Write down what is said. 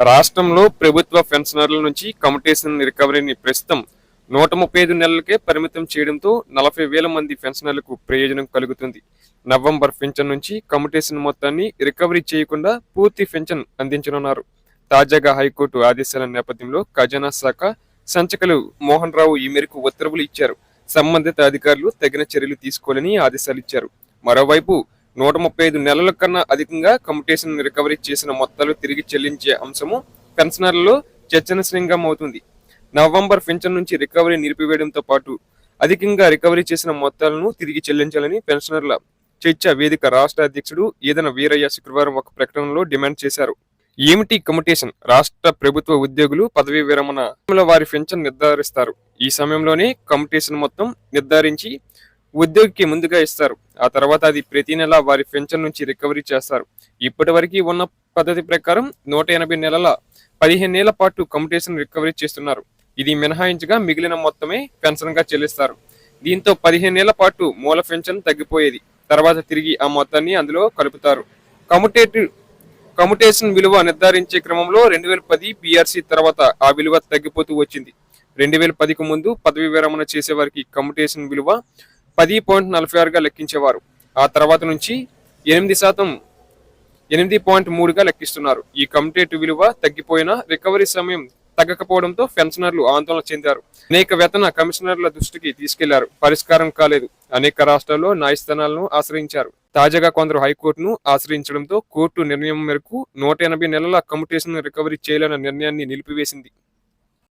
రాష్ట్రంలో ప్రభుత్వ పెన్షనర్ల నుంచి కమిటేషన్ రికవరీని ప్రస్తుతం నూట ముప్పై ఐదు నెలలకే పరిమితం చేయడంతో నలభై వేల మంది పెన్షనర్లకు ప్రయోజనం కలుగుతుంది. నవంబర్ పెన్షన్ నుంచి కమిటేషన్ మొత్తాన్ని రికవరీ చేయకుండా పూర్తి పెన్షన్ అందించనున్నారు. తాజాగా హైకోర్టు ఆదేశాల నేపథ్యంలో ఖజానా శాఖ సంచకలు మోహన్ రావు ఈ మేరకు ఉత్తర్వులు ఇచ్చారు. సంబంధిత అధికారులు తగిన చర్యలు తీసుకోవాలని ఆదేశాలు ఇచ్చారు. మరోవైపు నూట ముప్పై ఐదు నెలల కన్నా అధికంగా కమ్యూటేషన్ రికవరీ చేసిన మొత్తాలు తిరిగి చెల్లించే అంశము పెన్షనర్లలో చర్చనీయాంశంగా అవుతుంది. నవంబర్ పెన్షన్ నుంచి రికవరీ నిలిపివేయడంతో పాటు అధికంగా రికవరీ చేసిన మొత్తాలను తిరిగి చెల్లించాలని పెన్షనర్ల చర్చా వేదిక రాష్ట్ర అధ్యక్షుడు ఈదన వీరయ్య శుక్రవారం ఒక ప్రకటనలో డిమాండ్ చేశారు. ఏమిటి కమ్యూటేషన్ రాష్ట్ర ప్రభుత్వ ఉద్యోగులు పదవీ విరమణ వారి పెన్షన్ నిర్ధారిస్తారు. ఈ సమయంలోనే కమ్యూటేషన్ మొత్తం నిర్ధారించి ఉద్యోగికి ముందుగా ఇస్తారు. ఆ తర్వాత అది ప్రతి నెల వారి పెన్షన్ నుంచి రికవరీ చేస్తారు. ఇప్పటి ఉన్న పద్ధతి ప్రకారం నూట ఎనభై నెలల పదిహేను నెలల పాటు కమ్యూటేషన్ రికవరీ చేస్తున్నారు. ఇది మినహాయించగా మిగిలిన మొత్తమే పెన్షన్గా చెల్లిస్తారు. దీంతో పదిహేను నెలల పాటు మూల పెన్షన్ తగ్గిపోయేది. తర్వాత తిరిగి ఆ మొత్తాన్ని అందులో కలుపుతారు. కమ్యుటేటివ్ కమ్యుటేషన్ విలువ నిర్ధారించే క్రమంలో రెండు వేల పది పిఆర్సీ తర్వాత ఆ విలువ తగ్గిపోతూ వచ్చింది. రెండు వేల పదికి ముందు పదవి విరమణ చేసే వారికి కమ్యుటేషన్ విలువ పది పాయింట్ నలభై ఆరుగా లెక్కించేవారు. ఆ తర్వాత నుంచి ఎనిమిది శాతం ఎనిమిది పాయింట్ మూడుగా లెక్కిస్తున్నారు. ఈ కమ్యుటేటివ్ విలువ తగ్గిపోయినా రికవరీ సమయం తగ్గకపోవడంతో పెన్షనర్లు ఆందోళన చెందారు. అనేక వేతన కమిషనర్ల దృష్టికి తీసుకెళ్ళారు. పరిష్కారం కాలేదు. అనేక రాష్ట్రాల్లో న్యాయస్థానాలను ఆశ్రయించారు. తాజాగా కొందరు హైకోర్టును ఆశ్రయించడంతో కోర్టు నిర్ణయం మేరకు నూట ఎనభై నెలల కమ్యుటేషన్ రికవరీ చేయాలన్న నిర్ణయాన్ని నిలిపివేసింది.